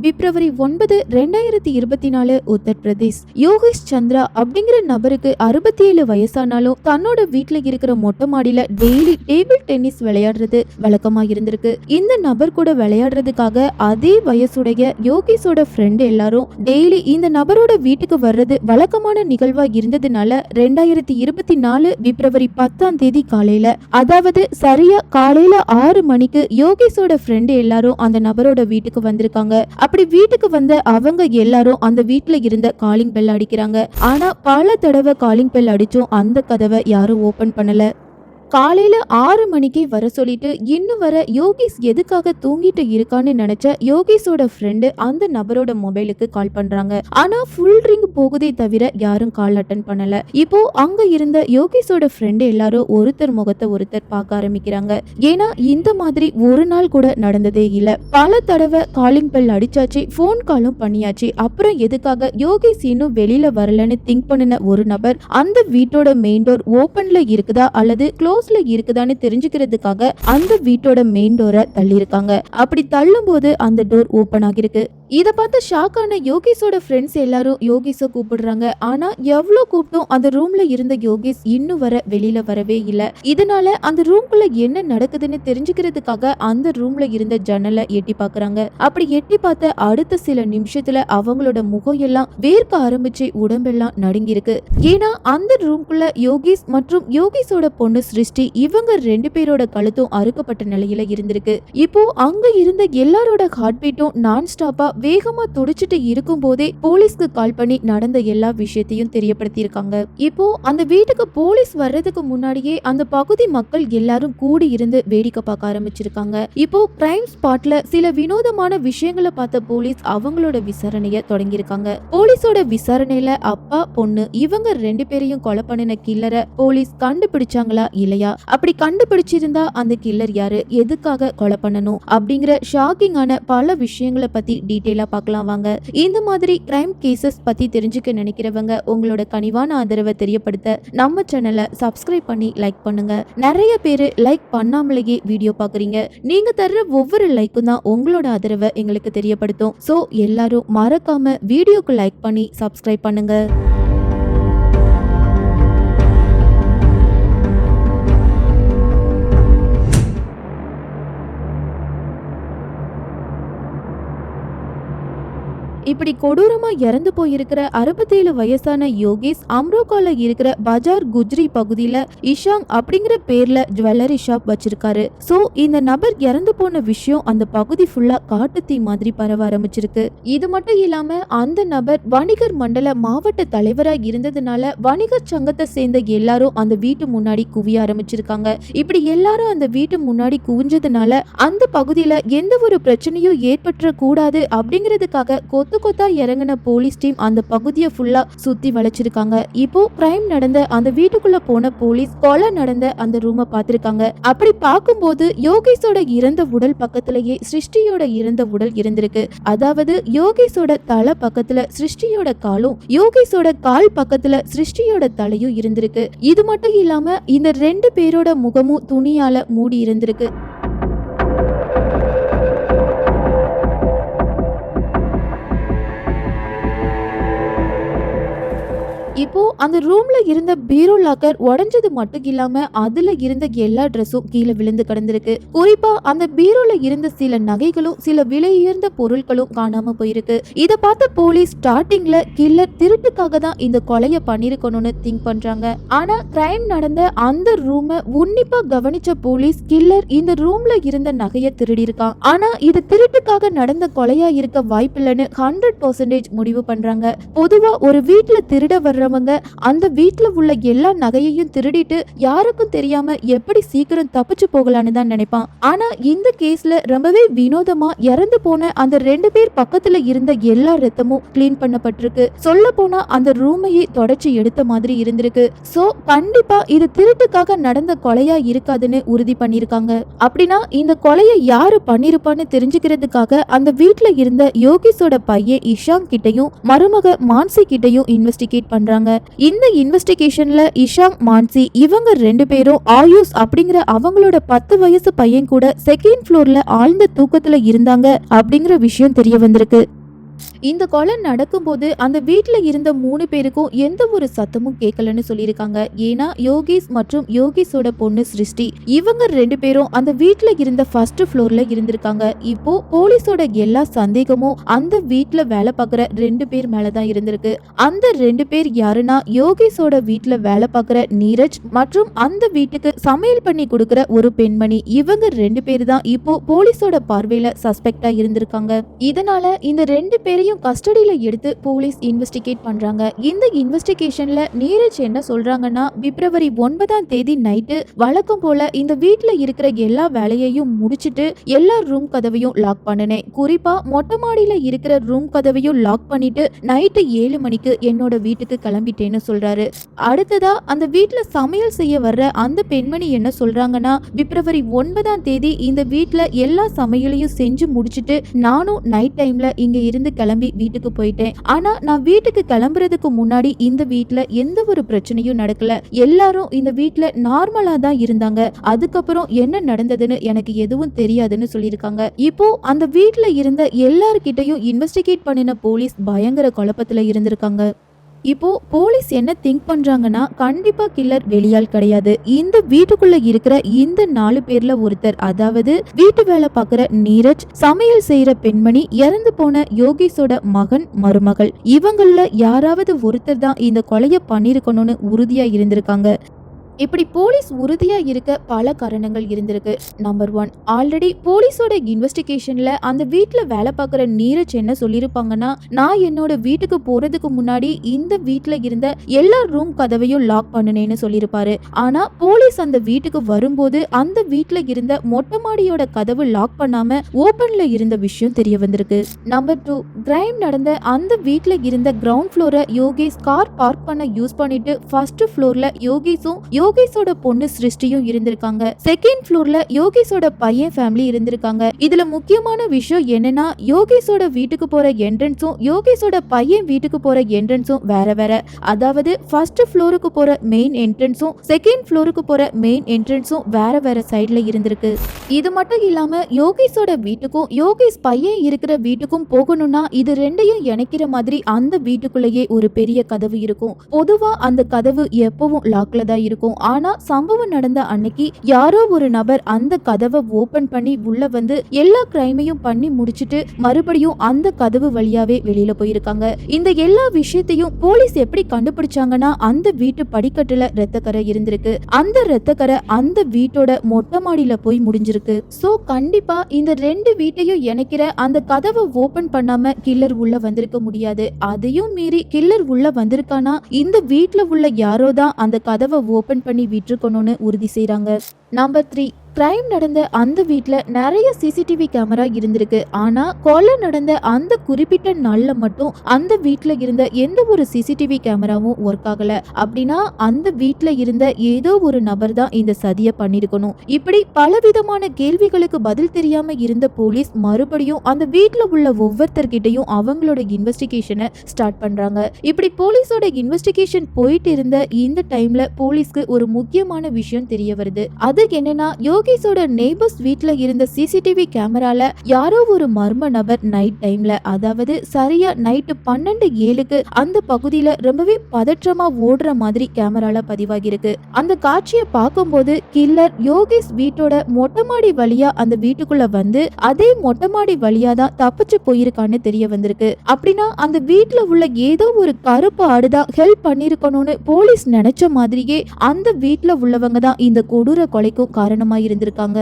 பிப்ரவரி ஒன்பது ரெண்டாயிரத்தி இருபத்தி நாலு உத்தரப்பிரதேஷ். யோகேஷ் சந்திரா அப்படிங்கிற நபருக்கு அறுபத்தி ஏழு வயசானாலும் தன்னோட வீட்டுல இருக்கிற மொட்டை மாடியில டெய்லி டேபிள் டென்னிஸ் விளையாடுறது வழக்கமா இருந்திருக்கு. இந்த நபர் கூட விளையாடுறதுக்காக அதே வயசுடைய யோகேஷோட ஃப்ரெண்ட் எல்லாரும் டெய்லி இந்த நபரோட வீட்டுக்கு வர்றது வழக்கமான நிகழ்வா இருந்ததுனால ரெண்டாயிரத்தி இருபத்தி நாலு பிப்ரவரி பத்தாம் தேதி காலையில அதாவது சரியா காலையில ஆறு மணிக்கு யோகேஷோட ஃப்ரெண்டு எல்லாரும் அந்த நபரோட வீட்டுக்கு வந்திருக்காங்க. அப்படி வீட்டுக்கு வந்த அவங்க எல்லாரும் அந்த வீட்டுல இருந்த காலிங் பெல் அடிக்கிறாங்க. ஆனா பல தடவை காலிங் பெல் அடிச்சும் அந்த கதவை யாரும் ஓபன் பண்ணல. காலையில ஆறு மணிக்கு வர சொல்லிட்டு இன்னும் வர யோகேஷ் எதுக்காக தூங்கிட்டு இருக்கான்னு நினைச்ச யோகேஷோட ஃப்ரெண்டு அந்த நபரோட மொபைலுக்கு கால் பண்றாங்க. ஆனா ஃபுல் ரிங் போகுதே தவிர யாரும் கால் அட்டன் பண்ணல. இப்போ அங்க இருந்த யோகேஷோட ஃப்ரெண்டு எல்லாரும் ஒருத்தர் முகத்தை ஒருத்தர் பார்க்க ஆரம்பிக்கிறாங்க. ஏன்னா இந்த மாதிரி ஒரு நாள் கூட நடந்ததே இல்ல. பல தடவை காலிங் பெல் அடிச்சாச்சு ஃபோன் காலும் பண்ணியாச்சு. அப்புறம் எதுக்காக யோகேஷ் இன்னும் வெளியில வரலன்னு திங்க் பண்ணின ஒரு நபர் அந்த வீட்டோட மெயின் டோர் ஓபன்ல இருக்குதா அல்லது க்ளோஸ் ஹவுஸ்ல இருக்குதான்னு தெரிஞ்சுக்கிறதுக்காக அந்த வீட்டோட மெயின் டோரை தள்ளியிருக்காங்க. அப்படி தள்ளும் போது அந்த டோர் ஓபன் ஆகிருக்கு இத பார்த்து ஷாக் ஆன யோகேஷோட ஃப்ரெண்ட்ஸ் எல்லாரும் யோகேஷை கூப்பிடுறாங்க. ஆனா எவ்வளவு கூப்பிட்டும் அந்த ரூம்ல இருந்த யோகேஷ் இன்னும் வர வெளியில வரவே இல்ல. இதனால அந்த ரூம்குள்ள என்ன நடக்குதுன்னு தெரிஞ்சுக்கிறதுக்காக அந்த ரூம்ல இருந்த ஜன்னலை எட்டி பாக்குறாங்க அப்படி எட்டி பார்த்த அடுத்த சில நிமிஷத்துல அவங்களோட முகம் எல்லாம் வேர்க்க ஆரம்பிச்சு உடம்பெல்லாம் நடுங்கிருக்கு ஏன்னா அந்த ரூம்குள்ள யோகேஷ் மற்றும் யோகேஷோட பொண்ணு சிருஷ்டி இவங்க ரெண்டு பேரோட கழுத்தும் அறுக்கப்பட்ட நிலையில இருந்திருக்கு. இப்போ அங்க இருந்த எல்லாரோட ஹார்ட் பீட்டும் நான் ஸ்டாப்பா வேகமா துடிச்சிட்டு இருக்கும் போதே போலீஸ்க்கு கால் பண்ணி நடந்த எல்லா விஷயத்தையும் தெரியப்படுத்தியிருக்காங்க. இப்போ அந்த வீட்டுக்கு போலீஸ் வர்றதுக்கு முன்னாடியே அந்த பகுதி மக்கள் எல்லாரும் கூடி இருந்து வேடிக்கை பார்க்க ஆரம்பிச்சிருக்காங்க. இப்போ கிரைம் ஸ்பாட்ல சில வினோதமான விஷயங்களை பார்த்த போலீஸ் அவங்களோட விசாரணைய தொடங்கியிருக்காங்க. போலீஸோட விசாரணையில அப்பா பொண்ணு இவங்க ரெண்டு பேரையும் கொலை பண்ணின கில்லரை போலீஸ் கண்டுபிடிச்சாங்களா இல்லையா அப்படி கண்டுபிடிச்சிருந்தா அந்த கில்லர் யாரு? எதுக்காக கொலை பண்ணணும்? அப்படிங்கிற ஷாக்கிங்கான பல விஷயங்களை பத்தி டீட்டெயிலா பார்க்கலாம் வாங்க. இந்த மாதிரி கிரைம் கேசஸ் பத்தி தெரிஞ்சுக்க நினைக்கிறவங்க உங்களோட கனிவான ஆதரவை தெரியப்படுத்த நம்ம சேனலை சப்ஸ்கிரைப் பண்ணி லைக் பண்ணுங்க. நிறைய பேர் லைக் பண்ணாமலேயே வீடியோ பாக்குறீங்க நீங்க தர்ற ஒவ்வொரு லைக்கும் தான் உங்களோட ஆதரவை எங்களுக்கு தெரியப்படுத்தும். ஸோ எல்லாரும் மறக்காம வீடியோக்கு லைக் பண்ணி சப்ஸ்கிரைப் பண்ணுங்க. இப்படி கொடூரமா இறந்து போயிருக்கிற அறுபத்தேழு வயசான யோகேஷ் அம்ரோகால இருக்கிற பஜார் குஜ்ரி பகுதியில இஷாங் அப்படிங்கிற பேர்ல ஜுவல்லரி ஷாப் வச்சிருக்காரு. சோ இந்த நபர் இறந்து போன விஷயம் அந்த பகுதி ஃபுல்லா காட்டுத்தீ மாதிரி பரவ ஆரம்பிச்சிருக்கு. இது மட்டும் இல்லாம அந்த நபர் வணிகர் மண்டல மாவட்ட தலைவரா இருந்ததுனால வணிகர் சங்கத்தை சேர்ந்த எல்லாரும் அந்த வீட்டு முன்னாடி குவிய ஆரம்பிச்சிருக்காங்க. இப்படி எல்லாரும் அந்த வீட்டு முன்னாடி குவிஞ்சதுனால அந்த பகுதியில எந்த ஒரு பிரச்சனையும் ஏற்பட்டுற கூடாது அப்படிங்கிறதுக்காக கொத்து கொத்தா இறங்கின போலீஸ் டீம் அந்த பகுதியை ஃபுல்லா சுத்தி வளைச்சிருக்காங்க. இப்போ கிரைம் நடந்த அந்த வீட்டுக்குள்ள போன போலீஸ் கொலை நடந்த அந்த ரூமை பார்த்திருக்காங்க. அப்படி பார்க்கும்போது யோகேஷோட இறந்த உடல் பக்கத்திலேயே சிருஷ்டியோட இறந்த உடல் இருந்திருக்கு. அதாவது யோகேஷோட தலை பக்கத்துல சிருஷ்டியோட காலும் யோகேஷோட கால் பக்கத்துல சிருஷ்டியோட தலையும் இருந்திருக்கு. இது மட்டும் இல்லாம இந்த ரெண்டு பேரோட முகமும் துணியால மூடி இருந்திருக்கு. இப்போ அந்த ரூம்ல இருந்த பீரோ லாக்கர் உடஞ்சது மட்டும் இல்லாம அதுல இருந்த எல்லா ட்ரெஸ்ஸும் கீழே விழுந்து கிடந்திருக்கு. குறிப்பா அந்த பீரோல இருந்த சில நகைகளும் சில விலையுயர்ந்த பொருட்களும் காணாம போயிருக்கு. இத பார்த்த போலீஸ் ஸ்டார்டிங்ல கில்லர் திருட்டுக்காக தான் இந்த கொலைய பண்ணிருக்கணும்னு திங்க் பண்றாங்க. ஆனா கிரைம் நடந்த அந்த ரூம உன்னிப்பா கவனிச்ச போலீஸ் கில்லர் இந்த ரூம்ல இருந்த நகைய திருடி இருக்கான் ஆனா இது திருட்டுக்காக நடந்த கொலையா இருக்க வாய்ப்பில்லைன்னு ஹண்ட்ரட் பர்சன்டேஜ் முடிவு பண்றாங்க. பொதுவா ஒரு வீட்டுல திருட வர்ற வர்றவங்க அந்த வீட்டில் உள்ள எல்லா நகையையும் திருடிட்டு யாருக்கும் தெரியாம எப்படி சீக்கிரம் தப்பிச்சு போகலான்னு தான் நினைப்பான். ஆனா இந்த கேஸ்ல ரொம்பவே வினோதமா இறந்து போன அந்த ரெண்டு பேர் பக்கத்துல இருந்த எல்லா ரத்தமும் கிளீன் பண்ணப்பட்டிருக்கு. சொல்ல போனா அந்த ரூமையே தொடச்சி எடுத்த மாதிரி இருந்திருக்கு. சோ கண்டிப்பா இது திருட்டுக்காக நடந்த கொலையா இருக்காதுன்னு உறுதி பண்ணிருக்காங்க அப்படின்னா இந்த கொலையை யாரு பண்ணிருப்பான்னு தெரிஞ்சுக்கிறதுக்காக அந்த வீட்டுல இருந்த யோகிஸோட பையன் இஷாங் கிட்டையும் மருமக மான்சி கிட்டையும் இன்வெஸ்டிகேட் பண்றாங்க. இந்த இன்வெஸ்டிகேஷன்ல இஷாங் மான்சி இவங்க ரெண்டு பேரும் ஆயுஷ் அப்படிங்கிற அவங்களோட பத்து வயசு பையன் கூட செகண்ட் ஃப்ளோர்ல ஆழ்ந்த தூக்கத்துல இருந்தாங்க அப்படிங்கிற விஷயம் தெரிய வந்திருக்கு. இந்த கொலை நடக்கும்போது அந்த வீட்டில் இருந்த மூணு பேருக்கும் எந்த ஒரு சத்தமும் கேட்கலன்னு சொல்லியிருக்காங்க. ஏன்னா யோகேஷ் மற்றும் யோகேஷோட பொண்ணு சிருஷ்டி. இவங்க ரெண்டு பேரும் அந்த வீட்டில் இருந்த ஃபர்ஸ்ட் ஃப்ளோர்ல இருந்திருக்காங்க. இப்போ போலீஸோட எல்லா சந்தேகமும் அந்த வீட்டில் வேலை பார்க்குற ரெண்டு பேர் மேலதான் இருந்திருக்கு. அந்த ரெண்டு பேர் யாருன்னா யோகேஷோட வீட்டில் வேலை பார்க்குற நீரஜ் மற்றும் அந்த வீட்டுக்கு சமையல் பண்ணி கொடுக்குற ஒரு பெண்மணி. இவங்க ரெண்டு பேர் தான் இப்போ போலீஸோட பார்வையில சஸ்பெக்டா இருந்திருக்காங்க. இதனால இந்த ரெண்டு பேர் பேரையும் கஸ்டடியில் எடுத்து போலீஸ் இன்வெஸ்டிகேட் பண்றாங்க. இந்த இன்வெஸ்டிகேஷன்ல நீரஜ் என்ன சொல்றாங்கன்னா பிப்ரவரி ஒன்பதாம் தேதி நைட்டு வழக்கம் போல இந்த வீட்டில் இருக்கிற எல்லா வேலையையும் முடிச்சிட்டு எல்லா ரூம் கதவையும் லாக் பண்ணினேன். குறிப்பா மொட்டை மாடியில இருக்கிற ரூம் கதவையும் லாக் பண்ணிட்டு நைட்டு ஏழு மணிக்கு என்னோட வீட்டுக்கு கிளம்பிட்டேன்னு சொல்றாரு. அடுத்ததா அந்த வீட்டில் சமையல் செய்ய வர்ற அந்த பெண்மணி என்ன சொல்றாங்கன்னா பிப்ரவரி ஒன்பதாம் தேதி இந்த வீட்டில் எல்லா சமையலையும் செஞ்சு முடிச்சிட்டு நானும் நைட் டைம்ல இங்க இருந்து கிளம்பி வீட்டுக்கு போயிட்டேன். ஆனா நான் வீட்டுக்கு கிளம்புறதுக்கு முன்னாடி இந்த வீட்டுல எந்த ஒரு பிரச்சனையும் நடக்கல. எல்லாரும் இந்த வீட்டுல நார்மலா தான் இருந்தாங்க. அதுக்கப்புறம் என்ன நடந்ததுன்னு எனக்கு எதுவும் தெரியாதுன்னு சொல்லியிருக்காங்க. இப்போ அந்த வீட்டுல இருந்த எல்லார்கிட்டையும் இன்வெஸ்டிகேட் பண்ணின போலீஸ் பயங்கர குழப்பத்துல இருந்திருக்காங்க. இப்போ போலீஸ் என்ன திங்க் பண்றாங்கன்னா கண்டிப்பா கில்லர் வெளியால் கிடையாது. இந்த வீட்டுக்குள்ள இருக்கிற இந்த நாலு பேர்ல ஒருத்தர் அதாவது வீட்டு வேலை பார்க்குற நீரஜ் சமையல் செய்யற பெண்மணி இறந்து போன யோகேஷோட மகன் மருமகள். இவங்களில் யாராவது ஒருத்தர் தான் இந்த கொலையை பண்ணிருக்கணும்னு உறுதியா இருந்திருக்காங்க. இப்படி போலீஸ் உறுதியாக இருக்க பல காரணங்கள் இருந்திருக்கு. நம்பர் ஒன் ஆல்ரெடி போலீஸோட இன்வெஸ்டிகேஷன்ல அந்த வீட்டில் வேலை பார்க்குற நீரஜ் என்ன சொல்லியிருப்பாங்கன்னா நான் என்னோட வீட்டுக்கு போறதுக்கு முன்னாடி இந்த வீட்டில் இருந்த எல்லா ரூம் கதவையும் லாக் பண்ணினேன்னு சொல்லியிருப்பாரு. ஆனால் போலீஸ் அந்த வீட்டுக்கு வரும்போது அந்த வீட்டில் இருந்த மொட்டை மாடியோட கதவு லாக் பண்ணாம ஓபன்ல இருந்த விஷயம் தெரிய வந்திருக்கு. நம்பர் டூ கிரைம் நடந்த அந்த வீட்டில் இருந்த கிரவுண்ட் ஃப்ளோரை யோகேஷ் கார் பார்க் பண்ண யூஸ் பண்ணிட்டு ஃபர்ஸ்ட் ஃப்ளோர்ல யோகேஷும் யோகேஷோட பொண்ணு சிருஷ்டியும் இருந்திருக்காங்க. செகண்ட் ஃப்ளோர்ல யோகேஷோட பையன் ஃபேமிலி இருந்திருக்காங்க. இதுல முக்கியமான விஷயம் என்னன்னா யோகேஷோட வீட்டுக்கு போற என்ட்ரன்ஸும் யோகேஷோட பையன் வீட்டுக்கு போற என்ட்ரன்ஸும் வேற வேற. அதாவது ஃபர்ஸ்ட் ஃப்ளோருக்கு போற மெயின் என்ட்ரன்ஸும் செகண்ட் ஃப்ளோருக்கு போற மெயின் என்ட்ரன்ஸும் வேற வேற சைட்ல இருந்திருக்கு. இது மட்டும் இல்லாம யோகேஷோட வீட்டுக்கும் யோகேஷ் பையன் இருக்கிற வீட்டுக்கும் போகணும்னா இது ரெண்டையும் இணைக்கிற மாதிரி அந்த வீட்டுக்குள்ளேயே ஒரு பெரிய கதவு இருக்கும். பொதுவா அந்த கதவு எப்பவும் லாக்ல தான் இருக்கும். ஆனா சம்பவம் நடந்த அன்னைக்கு யாரோ ஒரு நபர் அந்த கதவை ஓபன் பண்ணி உள்ள வந்து எல்லா கிரைமையும் பண்ணி முடிச்சிட்டு மறுபடியும் அந்த கதவு வழியாவே வெளியில போயிருக்காங்க. இந்த எல்லா விஷயத்தையும் போலீஸ் எப்படி கண்டுபிடிச்சாங்கன்னா அந்த வீட்டு படிக்கட்டுல ரத்தக்கரை இருந்திருக்கு. அந்த ரத்தக்கரை அந்த வீட்டோட மொட்டை மாடியில போய் முடிஞ்சிருக்கு. சோ கண்டிப்பா இந்த ரெண்டு வீட்டையும் இணைக்கிற அந்த கதவை ஓபன் பண்ணாம கில்லர் உள்ள வந்திருக்க முடியாது. அதையும் மீறி கில்லர் உள்ள வந்திருக்கானா? இந்த வீட்டுல உள்ள யாரோ தான் அந்த கதவை ஓபன் பண்ணி விட்டுருக்கணும்னு உறுதி செய்கிறாங்க நம்பர் த்ரீ கிரைம் நடந்த அந்த வீட்டில் நிறைய சிசிடிவி கேமரா இருந்திருக்கு. ஆனா கொலை நடந்த அந்த குறிப்பிட்ட நாள்ல மட்டும் அந்த வீட்டில் இருந்த எந்த ஒரு சிசிடிவி கேமராவும் ஒர்க் ஆகல. அப்படின்னா அந்த வீட்டில் இருந்த ஏதோ ஒரு நபர் தான் இந்த சதியை பண்ணிருக்கணும். இப்படி பலவிதமான கேள்விகளுக்கு பதில் தெரியாம இருந்த போலீஸ் மறுபடியும் அந்த வீட்டில் உள்ள ஒவ்வொருத்தர்கிட்டையும் அவங்களோட இன்வெஸ்டிகேஷனை ஸ்டார்ட் பண்றாங்க. இப்படி போலீஸோட இன்வெஸ்டிகேஷன் போயிட்டு இருந்த இந்த டைம்ல போலீஸ்க்கு ஒரு முக்கியமான விஷயம் தெரிய வருது. அது என்னன்னா யோகேஷோட நெய்பர்ஸ் வீட்ல இருந்த சிசிடிவி கேமரால யாரோ ஒரு மர்ம நபர் நைட் டைம்ல அதாவது சரியா நைட்டு பன்னெண்டு ஏழுக்கு அந்த பகுதியில ரொம்பவே பதற்றமா ஓடுற மாதிரி கேமரால பதிவாகியிருக்கு. அந்த காட்சியை பார்க்கும்போது கில்லர் யோகேஷ் வீட்டோட மொட்டை மாடி வழியா அந்த வீட்டுக்குள்ள வந்து அதே மொட்டை மாடி வழியா தான் தப்பிச்சு போயிருக்கான்னு தெரிய வந்திருக்கு. அப்படின்னா அந்த வீட்டுல உள்ள ஏதோ ஒரு கருப்பு ஆடுதான் ஹெல்ப் பண்ணிருக்கணும்னு போலீஸ் நினைச்ச மாதிரியே அந்த வீட்டுல உள்ளவங்க தான் இந்த கொடூர கொலைக்கும் காரணமாயிருக்கு. இருந்திருக்காங்க.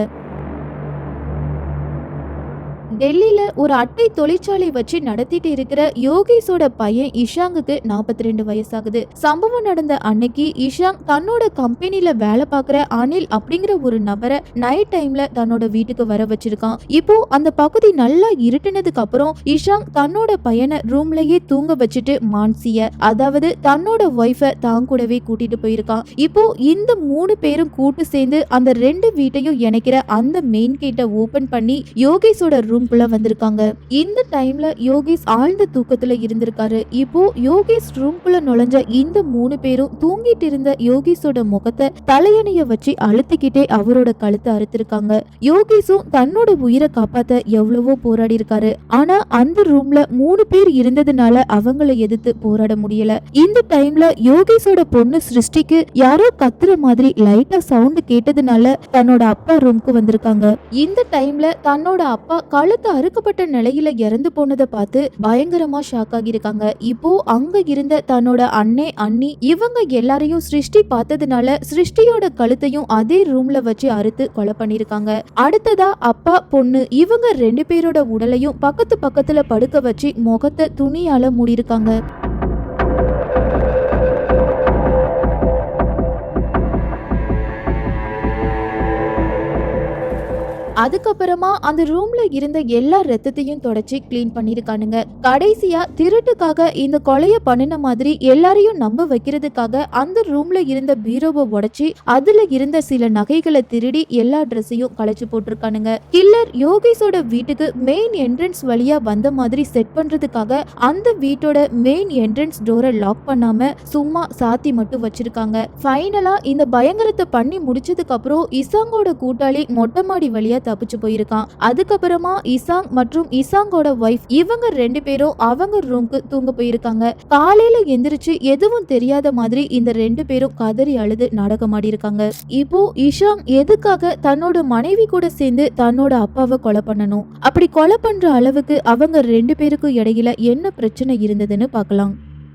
டெல்லியில ஒரு அட்டை தொழிற்சாலை வச்சு நடத்திட்டு இருக்கிற யோகேஷோட பையன் இஷாங்குக்கு 42 ரெண்டு வயசாகுது. சம்பவம் நடந்த அன்னைக்கு இஷாங் தன்னோட கம்பெனில வேலை பார்க்குற அனில் அப்படிங்கிற ஒரு நபரை நைட் டைம்ல தன்னோட வீட்டுக்கு வர வச்சிருக்கான். இப்போ அந்த பகுதி நல்லா இருட்டுனதுக்கு அப்புறம் இஷாங் தன்னோட பையனை ரூம்லயே தூங்க வச்சுட்டு மான்சிய அதாவது தன்னோட ஒய்ஃபை தான் கூடவே கூட்டிட்டு போயிருக்கான். இப்போ இந்த மூணு பேரும் கூட்டு சேர்ந்து அந்த ரெண்டு வீட்டையும் இணைக்கிற அந்த மெயின் கேட்டை ஓபன் பண்ணி யோகேஷோட ரூம் ரூம்குள்ள வந்திருக்காங்க. இந்த டைம்ல யோகேஷ் ஆழ்ந்த தூக்கத்துல இருந்திருக்காரு. இப்போ யோகேஷ் ரூம்குள்ள நுழைஞ்ச இந்த மூணு பேரும் தூங்கிட்டு இருந்த யோகேஷோட முகத்தை தலையணைய வச்சு அழுத்திக்கிட்டே அவரோட கழுத்தை அறுத்திருக்காங்க. யோகேஷும் தன்னோட உயிரை காப்பாத்த எவ்வளவோ போராடி இருக்காரு. ஆனா அந்த ரூம்ல மூணு பேர் இருந்ததுனால அவங்கள எதிர்த்து போராட முடியல. இந்த டைம்ல யோகேஷோட பொண்ணு சிருஷ்டிக்கு யாரோ கத்துற மாதிரி லைட்டா சவுண்ட் கேட்டதுனால தன்னோட அப்பா ரூம்க்கு வந்திருக்காங்க. இந்த டைம்ல தன்னோட அப்பா கழு கழுத்து அறுக்கப்பட்ட நிலையில இறந்து போனதை பார்த்து பயங்கரமா ஷாக் ஆகியிருக்காங்க. இப்போ அங்க இருந்த தன்னோட அண்ணே அண்ணி இவங்க எல்லாரையும் சிருஷ்டி பார்த்ததுனால சிருஷ்டியோட கழுத்தையும் அதே ரூம்ல வச்சு அறுத்து கொலை பண்ணிருக்காங்க அடுத்ததா அப்பா பொண்ணு இவங்க ரெண்டு பேரோட உடலையும் பக்கத்து பக்கத்துல படுக்க வச்சு முகத்தை துணியால மூடியிருக்காங்க. அதுக்கப்புறமா அந்த ரூம்ல இருந்த எல்லா ரத்தத்தையும் தொடச்சி க்ளீன் பண்ணிருக்கானுங்க. கடைசியா திருட்டுக்காக இந்த கொலைய பண்ணின மாதிரி எல்லாரையும் நம்ப வைக்கிறதுக்காக அந்த ரூம்ல இருந்த பீரோவை உடைச்சி அதுல இருந்த சில நகைகளை திருடி எல்லா ட்ரெஸ்ஸையும் களைச்சு போட்டிருக்கானுங்க. கில்லர் யோகேஷோட வீட்டுக்கு மெயின் என்ட்ரன்ஸ் வழியா வந்த மாதிரி செட் பண்றதுக்காக அந்த வீட்டோட மெயின் என்ட்ரன்ஸ் டோரை லாக் பண்ணாம சும்மா சாத்தி மட்டும் வச்சிருக்காங்க. ஃபைனலா இந்த பயங்கரத்தை பண்ணி முடிச்சதுக்கு அப்புறம் இசாங்கோட கூட்டாளி மொட்டை மாடி வழியா தப்பிச்சு போயிருக்கான். அதுக்கப்புறமா இசாங் மற்றும் இசாங்கோட ஒய்ஃப் இவங்க ரெண்டு பேரும் அவங்க ரூம்க்கு தூங்க போயிருக்காங்க. காலையில எந்திரிச்சு எதுவும் தெரியாத மாதிரி இந்த ரெண்டு பேரும் கதறி அழுது நாடகமாடி இருக்காங்க இப்போ இஷாங் எதுக்காக தன்னோட மனைவி கூட சேர்ந்து தன்னோட அப்பாவை கொலை பண்ணணும்? அப்படி கொலை பண்ற அளவுக்கு அவங்க ரெண்டு பேருக்கும் இடையில என்ன பிரச்சனை இருந்ததுன்னு பார்க்கலாம்.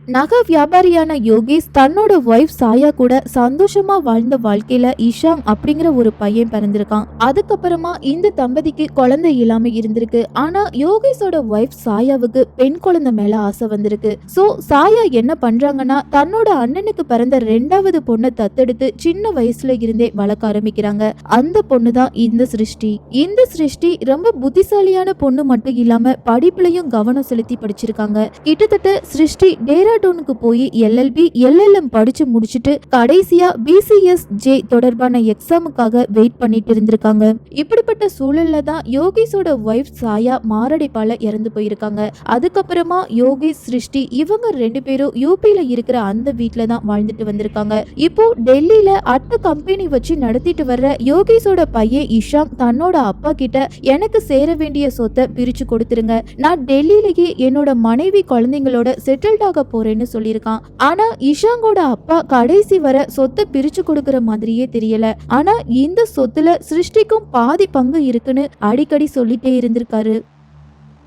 நகை வியாபாரியான யோகேஷ் தன்னோட ஒய்ஃப் சாயா கூட சந்தோஷமா வாழ்ந்த வாழ்க்கையில இஷாங் அப்படிங்கிற ஒரு பையன் பிறந்திருக்கான். அதுக்கப்புறமா இந்த தம்பதிக்கு குழந்தை இல்லாம இருந்திருக்கு. ஆனா யோகேஷோட ஒய்ஃப் சாயாவுக்கு பெண் குழந்தை மேல ஆசை வந்திருக்கு. சோ சாயா என்ன பண்றாங்கன்னா தன்னோட அண்ணனுக்கு பிறந்த ரெண்டாவது பொண்ணை தத்தெடுத்து சின்ன வயசுல இருந்தே வளர்க்க ஆரம்பிக்கிறாங்க. அந்த பொண்ணு தான் இந்த சிருஷ்டி. இந்த சிருஷ்டி ரொம்ப புத்திசாலியான பொண்ணு மட்டும் இல்லாம படிப்புலயும் கவனம் செலுத்தி படிச்சிருக்காங்க. கிட்டத்தட்ட சிருஷ்டி டேரா டேராடூனுக்கு போய் எல்எல்பி எல்எல்எம் படிச்சு முடிச்சுட்டு கடைசியா பிசிஎஸ் ஜே தொடர்பான எக்ஸாமுக்காக வெயிட் பண்ணிட்டு இருந்திருக்காங்க. இப்படிப்பட்ட சூழல்ல தான் யோகேஷோட ஒய்ஃப் சாயா மாரடைப்பால இறந்து போயிருக்காங்க. அதுக்கப்புறமா யோகேஷ் சிருஷ்டி இவங்க ரெண்டு பேரும் யூபியில இருக்கிற அந்த வீட்ல தான் வாழ்ந்துட்டு வந்திருக்காங்க. இப்போ டெல்லியில அட்ட கம்பெனி வச்சு நடத்திட்டு வர்ற யோகேஷோட பையன் இஷாம் தன்னோட அப்பா கிட்ட எனக்கு சேர வேண்டிய சொத்தை பிரிச்சு கொடுத்துருங்க. நான் டெல்லியிலேயே என்னோட மனைவி குழந்தைங்களோட செட்டில்ட் ஆக போறேன்னு சொல்லியிருக்கான். ஆனா இஷாங்கோட அப்பா கடைசி வர சொத்தை பிரிச்சு கொடுக்கற மாதிரியே தெரியல. ஆனா இந்த சொத்துல சிருஷ்டிக்கும் பாதி பங்கு இருக்குன்னு அடிக்கடி சொல்லிட்டே இருந்திருக்காரு.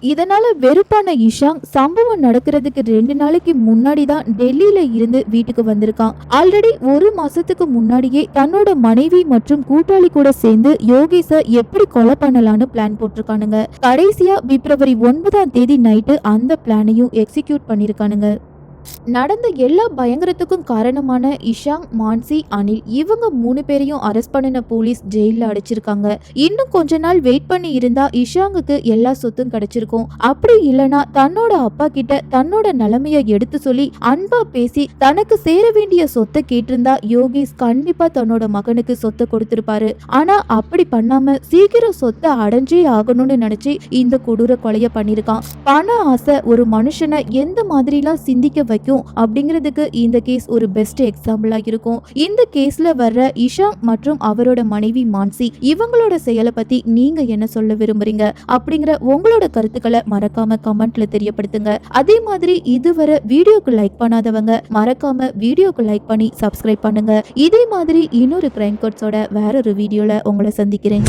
இதனால வெறுப்பான இஷாங் சம்பவம் நடக்கிறதுக்கு ரெண்டு நாளைக்கு முன்னாடி தான் டெல்லியில இருந்து வீட்டுக்கு வந்திருக்கான். ஆல்ரெடி ஒரு மாசத்துக்கு முன்னாடியே தன்னோட மனைவி மற்றும் கூட்டாளி கூட சேர்ந்து யோகேஷ எப்படி கொலை பண்ணலாம்னு பிளான் போட்டிருக்கானுங்க. கடைசியா பிப்ரவரி ஒன்பதாம் தேதி நைட்டு அந்த பிளானையும் எக்ஸிக்யூட் பண்ணிருக்கானுங்க. நடந்த எல்லா பயங்கரத்துக்கும் காரணமான இஷாங் மான்சி அனில் இவங்க மூணு பேரையும் அரெஸ்ட் பண்ணின போலீஸ் ஜெயில அடைச்சிருக்காங்க. இன்னும் கொஞ்ச நாள் வெயிட் பண்ணி இருந்தா இஷாங்குக்கு எல்லா சொத்தும் கிடைச்சிருக்கும். அப்படி இல்லனா தன்னோட அப்பா கிட்ட தன்னோட நிலைமைய எடுத்து சொல்லி அன்பா பேசி தனக்கு சேர வேண்டிய சொத்தை கேட்டிருந்தா யோகேஷ் கண்டிப்பா தன்னோட மகனுக்கு சொத்தை கொடுத்திருப்பாரு. ஆனா அப்படி பண்ணாம சீக்கிரம் சொத்தை அடைஞ்சே ஆகணும்னு நினைச்சு இந்த கொடூர கொலைய பண்ணிருக்கான் பண ஆசை ஒரு மனுஷனை எந்த மாதிரிலாம் சிந்திக்க கிடைக்கும். அப்படிங்கிறதுக்கு இந்த கேஸ் ஒரு பெஸ்ட் எக்ஸாம்பிளாக இருக்கும். இந்த கேஸ்ல வர்ற இஷா மற்றும் அவரோட மனைவி மான்சி இவங்களோட செயலை பத்தி நீங்க என்ன சொல்ல விரும்புறீங்க? அப்படிங்கிற உங்களோட கருத்துக்களை மறக்காம கமெண்ட்ல தெரியப்படுத்துங்க. அதே மாதிரி இதுவரை வீடியோக்கு லைக் பண்ணாதவங்க மறக்காம வீடியோக்கு லைக் பண்ணி சப்ஸ்கிரைப் பண்ணுங்க. இதே மாதிரி இன்னொரு கிரைம் கோட்ஸோட வேற ஒரு வீடியோல உங்களை சந்திக்கிறேன்.